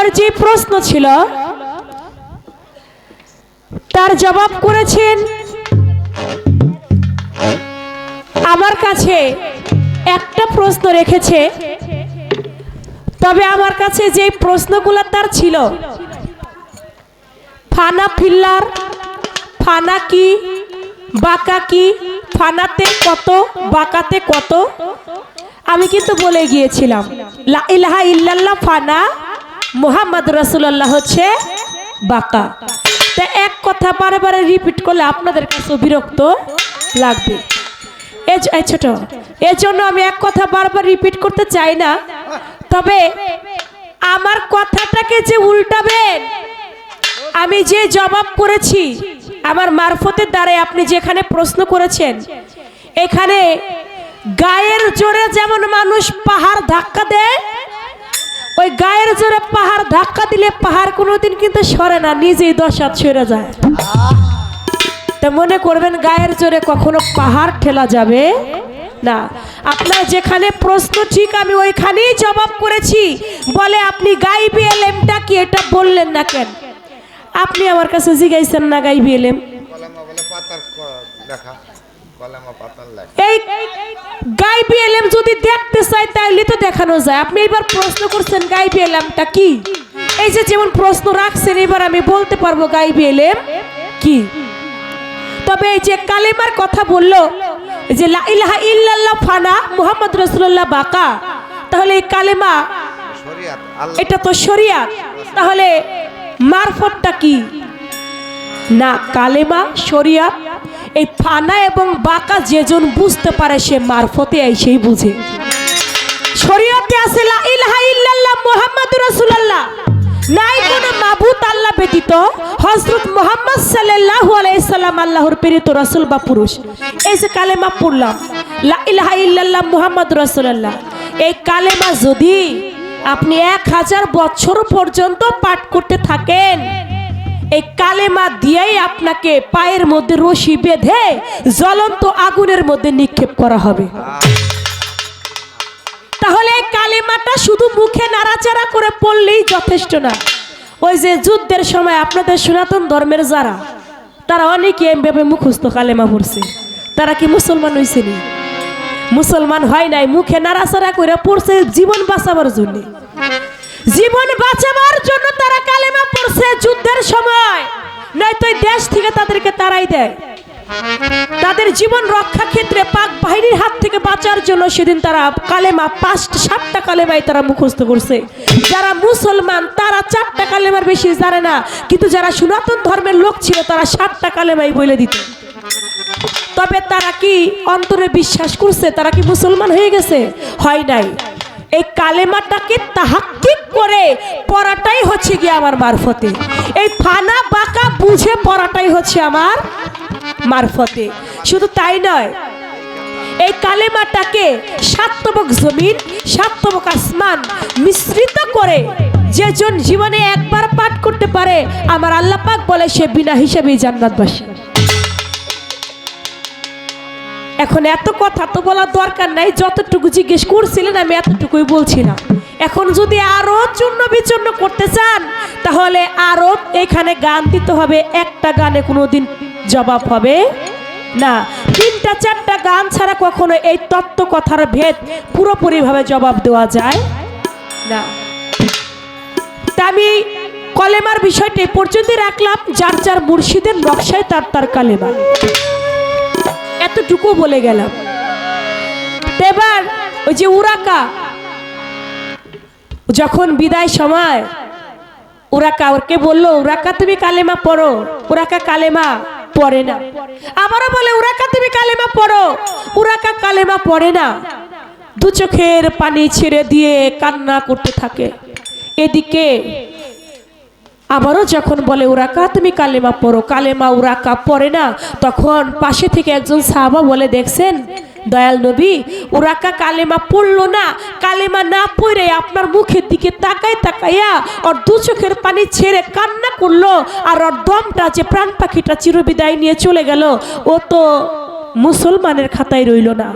ওর যে প্রশ্ন ছিল, তার জবাব করেছেন, আমার কাছে একটা প্রশ্ন রেখেছে। তবে আমার কাছে যে প্রশ্নগুলো তার ছিল, ফানা ফিল্লার, ফানা কি, বাঁকা কি, ফানাতে কত, বাঁকাতে কত, আমি কিন্তু বলে গিয়েছিলাম ইলাহা ইল্লাল্লাহ ফানা মোহাম্মদ রসুল্লাহ হচ্ছে বাঁকা তা এক কথা বারে বারে রিপিট করলে আপনাদের কাছে বিরক্ত লাগবে। ছোট এর জন্য আমি এক কথা বারবার রিপিট করতে চাই না। তবে আমার কথাটাকে যে উল্টাবেন, আমি যে জবাব করেছি, আমার মারফতের দ্বারাই আপনি যেখানে প্রশ্ন করেছেন, এখানে গায়ের জোরে যেমন মানুষ পাহাড় ধাক্কা দেয় ওই গায়ের জোরে পাহাড় ধাক্কা দিলে পাহাড় কোনোদিন কিন্তু সরে না, নিজেই দশ হাত সরে যায়। তা মনে করবেন গায়ের জোরে কখনো পাহাড় ঠেলা যাবে? না। আপনার যেখানে প্রশ্ন, ঠিক আমি ওইখানেই জবাব করেছি। বলে আপনি গাইবি এলেমটা কি এটা বললেন না কেন? আপনি আমার কাছে জিগাইছেন না গাইবি এলেম এই গাইবি যদি দেখতে চাই তাইলে তো দেখানো যায়। আপনি এবার প্রশ্ন করছেন গাইবি কি? এই যে যেমন প্রশ্ন রাখছেন এবার আমি বলতে পারব গাইবি কি। তবে এই যে কালেমার কথা বলল যে লা ইলাহা ইল্লাল্লাহ ফানা মুহাম্মদ রাসূলুল্লাহ বাকা তাহলে এই কালেমা এটা তো শরিয়াত। তাহলে মারফতটা কি? না কালেমা শরিয়াত এই ফানা এবং বাঁকা যেজন বুঝতে পারে সে মারফতে সেই বুঝে। শরীয়তে আছে লা ইলাহা ইল্লাল্লাহ মুহাম্মাদুর রাসূলুল্লাহ। নাই মাবুদ আল্লাহ ব্যতীত হযরত মুহাম্মদ সাল্লাল্লাহু আলাইহি সাল্লাম আল্লাহর প্রেরিত রাসূল বা পুরুষ। এই যে কালেমা পড়লাম, লা ইলাহা ইল্লাল্লাহ মুহাম্মাদুর রাসূলুল্লাহ। এই কালেমা যদি আপনি এক হাজার বছর পর্যন্ত পাঠ করতে থাকেন এই কালেমা দিয়েই আপনাকে পায়ের মধ্যে রশি বেঁধে জ্বলন্ত আগুনের মধ্যে নিক্ষেপ করা হবে। তাহলে কালেমাটা শুধু মুখে নাড়াচাড়া করে পড়লেই যথেষ্ট না। ওই যে যুদ্ধের সময় আপনাদের সনাতন ধর্মের যারা, তারা অনেকে এমভাবে মুখস্থ কালেমা পড়ছে। তারা কি মুসলমান হয়েছে মুসলমান হয় নাই, মুখে নাড়াচাড়া করে পড়ছে জীবন বাঁচাবার জন্য। জীবন বাঁচাবার জন্য তারা কালেমা পড়ছে যুদ্ধের সময়। নয়তো দেশ থেকে তাদেরকে তারাই দেয়। তাদের জীবন রক্ষা ক্ষেত্রে পাক বাহিনীর হাত থেকে বাঁচার জন্য সেদিন তারা কালেমা পাঁচটা, সাতটা কালেমাই তারা মুখস্থ করছে। যারা মুসলমান, তারা চারটা কালেমার বেশি জানে না। কিন্তু যারা সনাতন ধর্মের লোক ছিল, তারা সাতটা কালেমাই বলে দিত। তবে তারা কি অন্তরে বিশ্বাস করছে? তারা কি মুসলমান হয়ে গেছে? হয় নাই। এই কালেমাটাকে তাহাক্কিক করে পড়াটাই হচ্ছে গিয়ে আমার মারফতে। এই ফানা বাঁকা বুঝে পড়াটাই হচ্ছে আমার মারফতে। শুধু তাই নয়, এই কালেমাটাকে সাতবক জমিন সাতবক আসমান মিশ্রিত করে যেজন জীবনে একবার পাঠ করতে পারে, আমার আল্লাপাক বলে সে বিনা হিসেবেই জান্নাতবাসী। এখন এত কথা তো বলার দরকার নাই, যতটুকু জিজ্ঞেস করছিলেন আমি এতটুকুই বলছিলাম। এখন যদি আরও চূর্ণ বিচূর্ণ করতে চান, তাহলে আরও এখানে গান দিতে হবে, একটা গানে কোনো দিন জবাব হবে না। তিনটা, চারটা গান ছাড়া কখনো এই তত্ত্ব কথার ভেদ পুরোপুরিভাবে জবাব দেওয়া যায় না। তা আমি কলেমার বিষয়টি পর্যন্ত রাখলাম, যার যার মুর্শিদের নকশায় তার তার কালেমা। এতটুকু বলে গেলাম। এবার ওই যে উরাকা, যখন বিদায় সময়, উরাকা ওরকে বলল, উরাকা, তুমি কালেমা পড়ো। উরাকা কালেমা পড়ে না। আবারও বলে, উরাকা, তুমি কালেমা পড়ো। উরাকা কালেমা পড়ে না। দু চোখের পানি ছেড়ে দিয়ে কান্না করতে থাকে। এদিকে আবারও যখন বলে উরাকা তুমি কালেমা পড়ো। কালেমা উরাকা পড়ে না। তখন পাশে থেকে একজন সাহাবা বলে, দেখছেন? দয়াল নবী উরাকা কালেমা পড়ল না। কালেমা না পড়ে আপনার মুখের দিকে তাকাই তাকাইয়া ওর দু চোখের পানি ছেড়ে কান্না করল আর ওর দমটা যে প্রাণ পাখিটা চিরবিদায় নিয়ে চলে গেল, ও তো মুসলমানের খাতায় রইল না।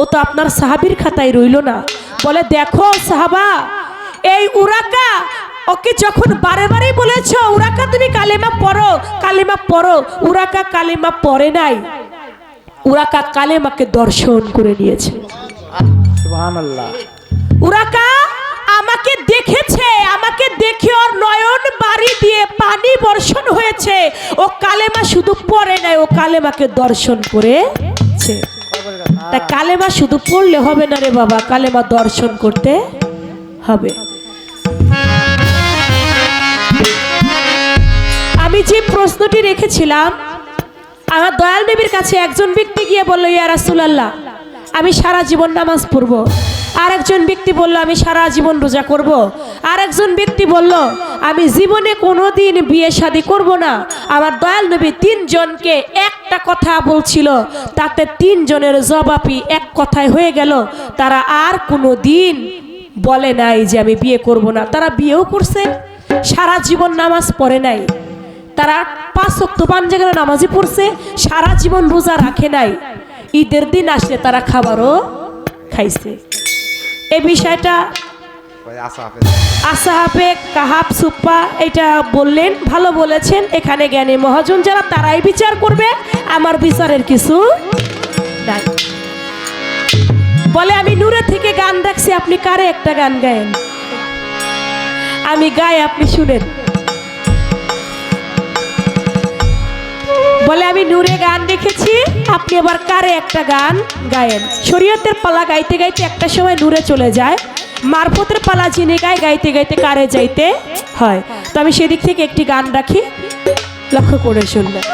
ও তো আপনার সাহাবির খাতায় রইল না। বলে, দেখো সাহাবা, এই উরাকা ওকে যখন বারে বারে বলেছ উরাকা তুমি কালেমা পড়ো কালেমা পড়ো। উরাকা কালেমা পড়ে নাই। উরাকা কালেমাকে দর্শন করে নিয়েছে। উরাকা আমাকে দেখেছে আমাকে দেখে ওর নয়ন বাড়ি দিয়ে পানি বর্ষণ হয়েছে। ও কালেমা শুধু পড়ে নাই ও কালেমাকে দর্শন করেছে। তা কালেমা শুধু পড়লে হবে না রে বাবা কালেমা দর্শন করতে হবে। প্রশ্নটি রেখেছিলাম। আমার দয়াল নবীর কাছে একজন ব্যক্তি গিয়ে বলল, ইয়া রাসূলুল্লাহ, আমি সারা জীবন নামাজ পড়ব। আর একজন ব্যক্তি বলল, আমি সারা জীবন রোজা করব। আর একজন ব্যক্তি বলল, আমি জীবনে কোনো দিন বিয়ে শাদী করব না। আমার দয়াল নবী তিনজনকে একটা কথা বলছিল, তাতে তিনজনের জবাবই এক কথায় হয়ে গেল, তারা আর কোনো দিন বলে নাই যে আমি বিয়ে করব না। তারা বিয়েও করছে, সারা জীবন নামাজ পড়ে নাই। তারা পাঁচ শক্ত পাঞ্জাগের নামাজি পড়ছে সারা জীবন রোজা রাখে নাই। ঈদের দিন আসলে তারা খাবারও খাইছে। এই বিষয়টা আশা হাফেজ কাহাব সুপ্পা এটা বললেন ভালো বলেছেন। এখানে জ্ঞানী মহাজন যারা তারাই বিচার করবে। আমার বিচারের কিছু নাই। বলে আমি নূরে থেকে গান দেখছি আপনি কারে একটা গান গায়েন? আমি গাই আপনি শুনেন। বলে, আমি নূরে গান দেখেছি। আপনি আবার কারে একটা গান গায়েন? শরীয়তের পালা গাইতে গাইতে একটা সময় নূরে চলে যায়। মারফতের পালা জিনে গায়, গাইতে গাইতে কারে যাইতে হয়। তো আমি সেদিক থেকে একটি গান রাখি। লক্ষ্য করে শুনবেন।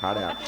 সাড়ে আট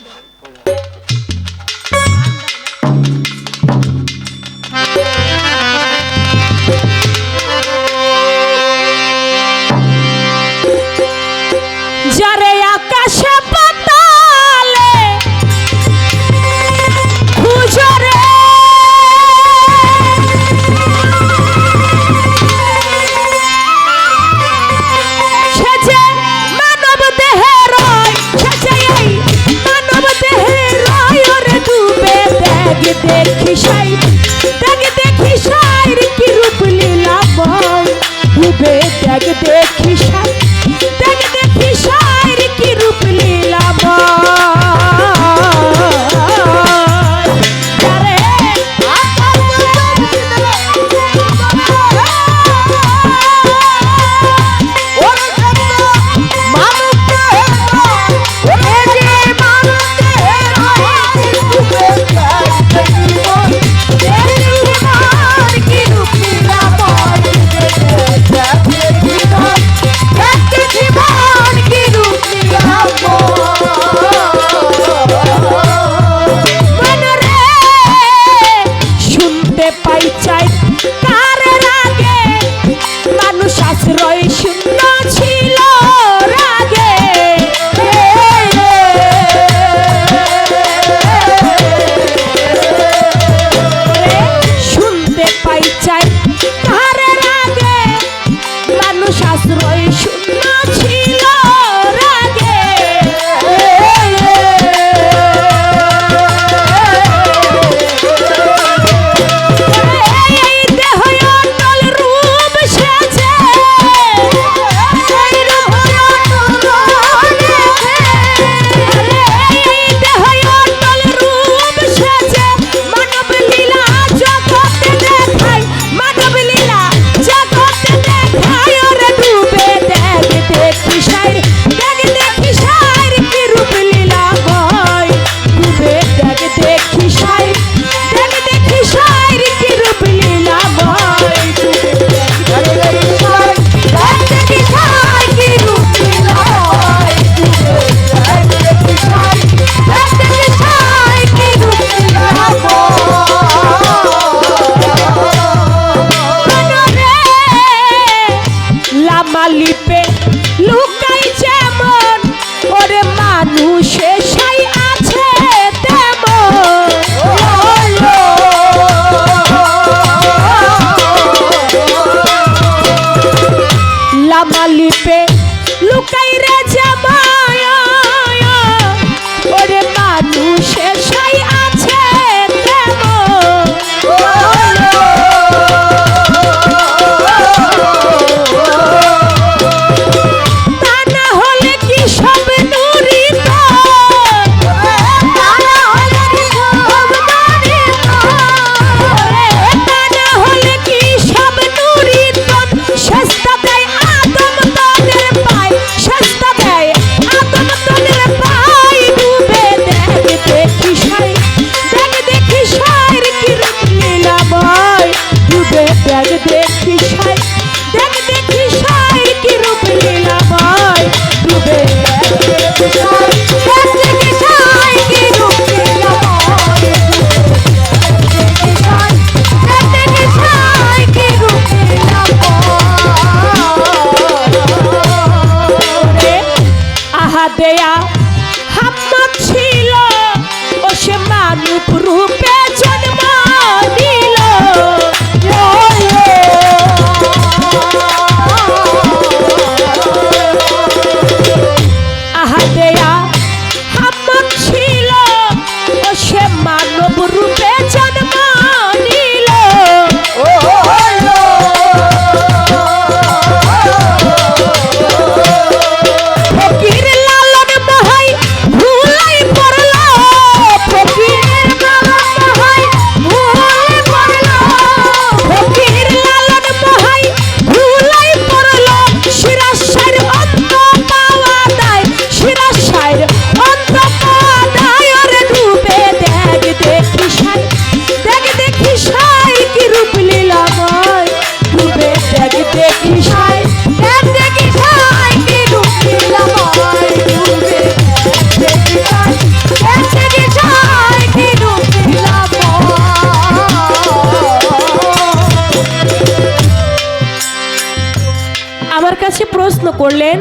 আমার কাছে প্রশ্ন করলেন,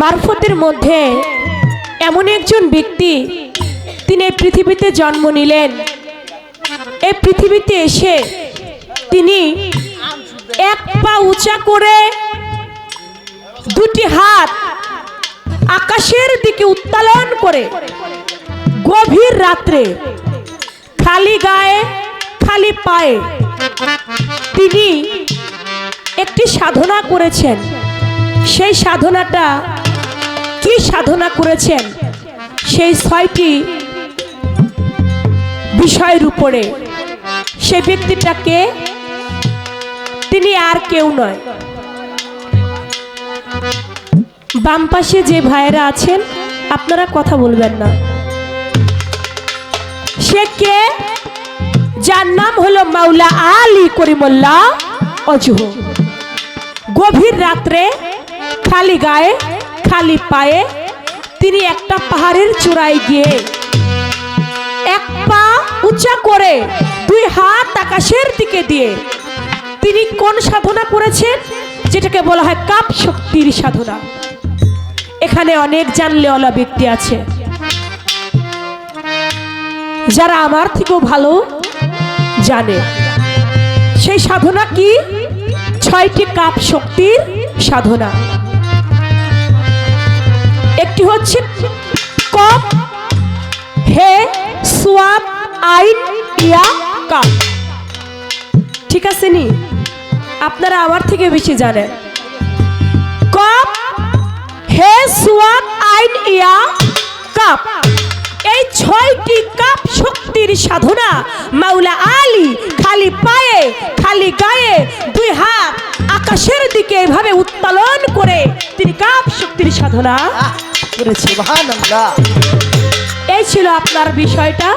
মারফতের মধ্যে এমন একজন ব্যক্তি তিনি এই পৃথিবীতে জন্ম নিলেন। এই পৃথিবীতে এসে তিনি এক পা উঁচা করে দুটি হাত আকাশের দিকে উত্তোলন করে গভীর রাত্রে খালি গায়ে, খালি পায়ে তিনি একটি সাধনা করেছেন। সেই সাধনাটা কি সাধনা করেছেন? সেই ছয়টি বিষয়ের উপরে। সেই ব্যক্তিটাকে তিনি আর কেউ নয়। বাম পাশে যে ভাইয়েরা আছেন, আপনারা কথা বলবেন না। সে কে? যার নাম হলো মাওলা আলী করিমুল্লাহ অজহ। গভীর রাত্রে খালি গায়ে, খালি পায়ে তিনি একটা পাহাড়ের চূড়ায় গিয়ে এক পা উঁচা করে দুই হাত আকাশের দিকে দিয়ে তিনি কোন সাধনা করেছেন? যেটাকে বলা হয় কাপ শক্তির সাধনা। এখানে অনেক জানলেওয়ালা ব্যক্তি আছে। যারা আমার থেকেও ভালো জানে। সেই সাধনা কি? ছয়টি কাপ শক্তির সাধনা। একটি হচ্ছে কপ, হে সোয়াব আইন ইয়া কাপ। ঠিক আছে নি? আপনারা আমার থেকে বেশি জানেন। কপ, হে সোয়াব আইন ইয়া কাপ। এই ছয়টি কাপ শক্তির সাধনা মাওলা আলী খালি পায়ে খালি গায়ে দুই হাত আকাশের দিকে এভাবে উত্তোলন করে তিনি কাপ শক্তির সাধনা করেছে এই ছিল আপনার বিষয়টা।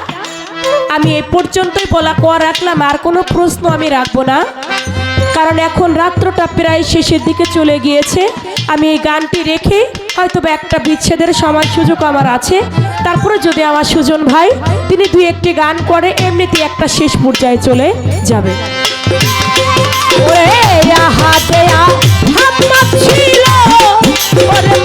আমি এই পর্যন্তই বলা কর রাখলাম আর কোনো প্রশ্ন আমি রাখব না। কারণ এখন রাত্রটা প্রায় শেষের দিকে চলে গিয়েছে। আমি এই গানটি রেখে হয়তো একটা বিচ্ছেদের সময় সুযোগ আমার আছে। তারপরে যদি আমার সুজন ভাই, তিনি দুই একটি গান করে, এমনিতে একটা শেষ পর্যায়ে চলে যাবে। হাতে ওরে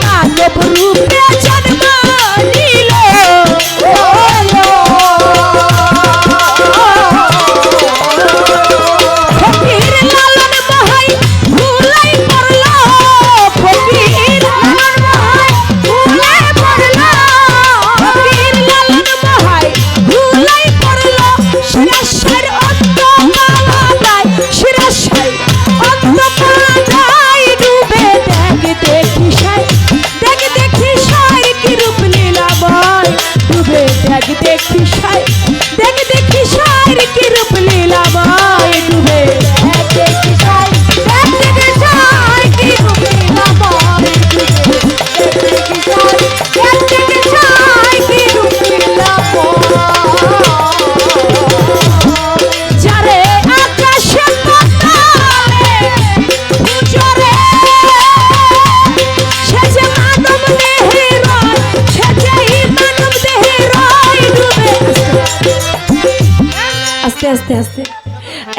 আস্তে আস্তে।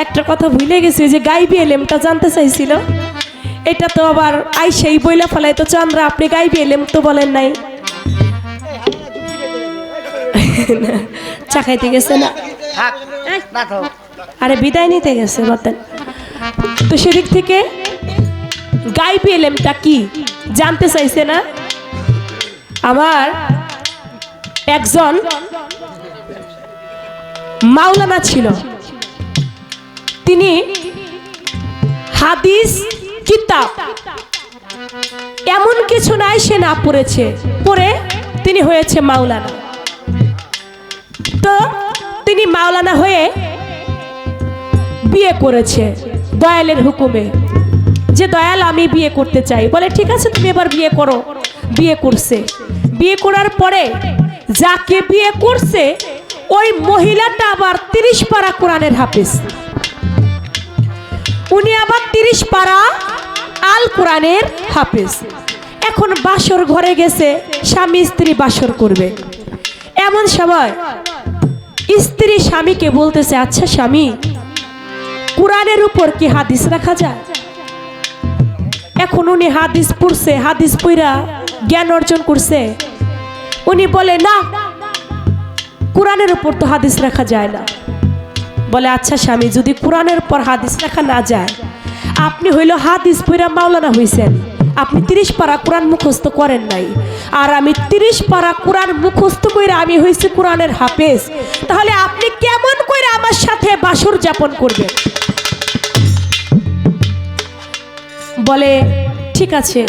একটা কথা ভুলে গেছি যে গাইবি এলেমটা জানতে চাইছিল। এটা তো আবার আই সেই বইলা ফেলাই তো চন্দ্রা আপনি গাইবি এলেম তো বলেন নাই। চা খাইতে গেছে না? আরে বিদায় নিতে গেছে বতেন। তো সেদিক থেকে গাইবি এলেমটা কি জানতে চাইছে না? আমার একজন মাওলানা ছিল। তিনি হাদিস, কিতাব এমন কিছু নাই সে না পড়েছে। পড়ে তিনি হয়েছে মাওলানা। তো তিনি মাওলানা হয়ে বিয়ে করেছে দয়ালের হুকুমে। যে দয়াল, আমি বিয়ে করতে চাই। বলে, ঠিক আছে, তুমি এবার বিয়ে করো। বিয়ে করছে। বিয়ে করার পরে যাকে বিয়ে করছে, ওই মহিলাটা আবার তিরিশ পারা কোরআনের হাফিজ। উনি আবার তিরিশ পারা আল কোরআনের হাফিজ। এখন বাসর ঘরে গেছে, স্বামী স্ত্রী বাসর করবে। এমন সময় স্ত্রী স্বামীকে বলতেছে আচ্ছা স্বামী, কোরআনের উপর কি হাদিস রাখা যায়? এখন উনি হাদিস পড়ছে, হাদিস পইরা জ্ঞান অর্জন করছে। উনি বলে, না, কোরআনের উপর তো হাদিস রাখা যায় না। বলে আচ্ছা স্বামী, যদি কোরআনের পর হাদিস রাখা না যায়, আপনি হইল হাদিস পইরা মাওলানা হইছেন। আপনি তিরিশ পারা কোরআন মুখস্থ করেন নাই। আর আমি তিরিশ পারা কোরআন মুখস্থ কইরা আমি হইছি কোরআনের হাফেজ। তাহলে আপনি কেমন করে আমার সাথে বাসর যাপন করবেন? বলে, ঠিক আছে।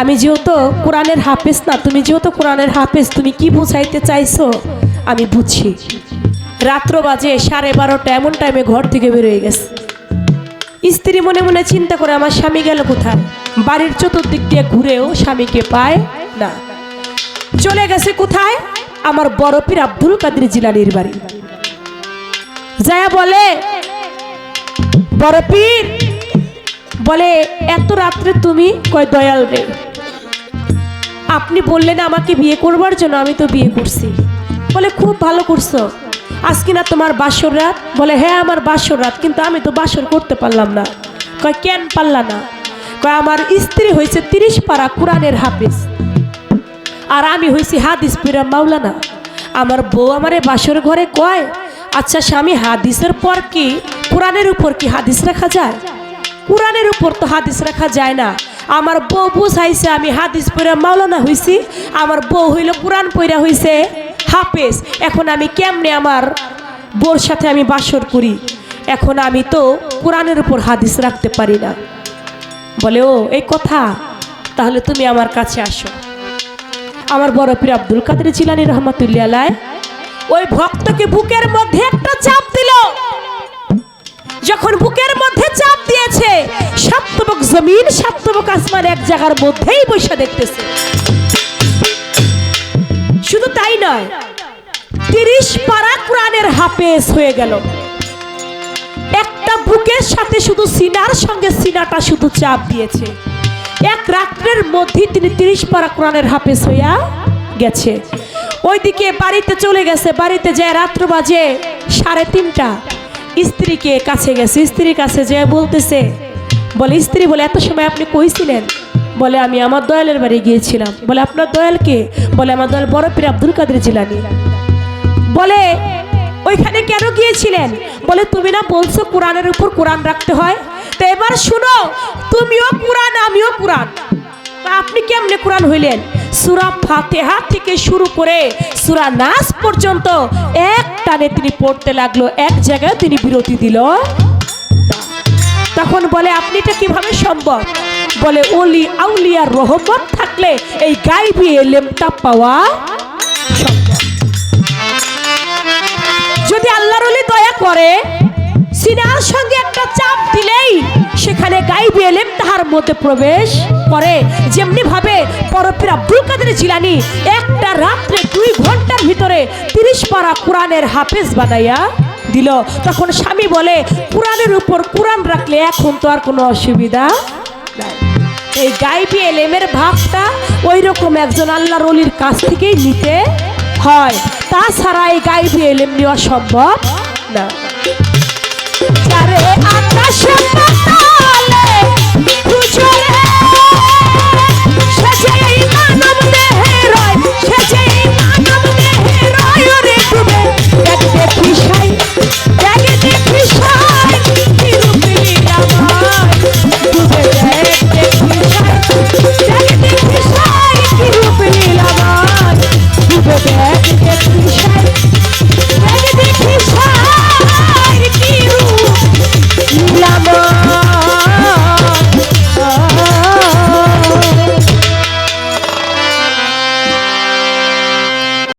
আমি যেহেতু কোরআনের হাফেজ না, তুমি যেহেতু কোরআনের হাফেজ, তুমি কি বুঝাইতে চাইছো আমি বুঝছি। রাত্র বাজে, সাড়ে বারোটা, এমন টাইমে ঘর থেকে বেরোয় গেছে। স্ত্রী মনে মনে চিন্তা করে, আমার স্বামী গেল কোথায়? বাড়ির চতুর্দিক দিয়ে ঘুরেও স্বামীকে পায় না। চলে গেছে কোথায়? আমার বড় পীর আব্দুল কাদের জিলানির বাড়ি। যায়া বলে, বড় পীর, বলে, এত রাত্রে তুমি কয় দয়াল রে? আপনি বললেন আমাকে বিয়ে করবার জন্য, আমি তো বিয়ে করছি। বলে, খুব ভালো করছ। আজকে না তোমার বাসর রাত? বলে হ্যাঁ আমার বাসর রাত, কিন্তু আমি তো বাসর করতে পারলাম না। কয়, কেন পারলা না? কয়, আমার স্ত্রী হয়েছে তিরিশ পারা কোরআনের হাফিজ, আর আমি হয়েছি হাদিস পিরা মাওলানা। আমার বউ আমারে বাসর ঘরে কয় আচ্ছা স্বামী, হাদিসের পর কি কোরআনের উপর কি হাদিস রাখা যায়? কোরআনের উপর তো হাদিস রাখা যায় না। আমার বউ বুঝাইছে, আমি হাদিস পড়া মাওলানা হইছি, আমার বউ হইল কোরআন পড়া হইছে। হাফেজ, এখন আমি কেমনে আমার বোর সাথে আমি বাসর করি? এখন আমি তো কোরআনের উপর হাদিস রাখতে পারি না। বলে, ও, এই কথা? তাহলে তুমি আমার কাছে আসো। আমার বড় পীর আব্দুল কাদের জিলানি রহমতুল্লাহ ওই ভক্তকে বুকের মধ্যে একটা চাপ দিল। যখন বুকের মধ্যে চাপ দিয়েছে সাতবক জমিন সাতবক আসমান এক জায়গার মধ্যেই বসে দেখতেছে। তাই নয়। তিরিশ পারা কোরআনের হাফেজ হয়ে গেল। একটা বুকের সাথে শুধু সিনার সঙ্গে সিনাটা শুধু চাপ দিয়েছে। এক রাত্রের মধ্যে তিনি তিরিশ পারা কোরআনের হাফেজ হইয়া গেছে। ওইদিকে বাড়িতে চলে গেছে। বাড়িতে যে রাত্র বাজে সাড়ে তিনটা। স্ত্রীকে কাছে গেছে। স্ত্রীর কাছে যে বলতেছে, বলে, স্ত্রী বলে, এত সময় আপনি কইছিলেন বলে, আমি আমার দয়ালের বাড়ি গিয়েছিলাম। বলে, আপনার দয়ালকে বলে, আমার দয়াল বড় পীর আব্দুল কাদের জিলানি। বলে, ওইখানে কেন গিয়েছিলেন? বলে, তুমি না বলছো কোরআনের উপর কোরআন রাখতে হয়? তো এবার শুনো, তুমিও কোরআন, আমিও কোরআন। আপনি কেমনে কোরআন হইলেন? সুরা ফাতেহা থেকে শুরু করে সুরা নাস পর্যন্ত এক টানে তিনি পড়তে লাগল, এক জায়গায় তিনি বিরতি দিল। তখন বলে আপনি এটা কীভাবে সম্ভব? বলে, ওলি আউলিয়ার রহমত থাকলে এই গাইবি এলেমটা পাওয়া যদি আল্লাহর ওলি দয়া করে, সিনার সঙ্গে একটা চাপ দিলেই সেখানে গাইবি এলেম তাহার মধ্যে প্রবেশ করে। যেমনি ভাবে পরপীর আব্দুল কাদের জিলানি একটা রাত্রে দুই ঘণ্টার ভিতরে তিরিশ পারা কোরআনের হাফেজ বানাইয়া দিল। তখন স্বামী বলে, কোরআনের উপর কোরআন রাখলে এখন তো আর কোনো অসুবিধা এই গাইবি এলেমের ভাবটা ওই রকম একজন আল্লাহ রলির কাছ থেকেই নিতে হয়। তাছাড়া এই গাইবি এলেম নেওয়া সম্ভব না। আকাশ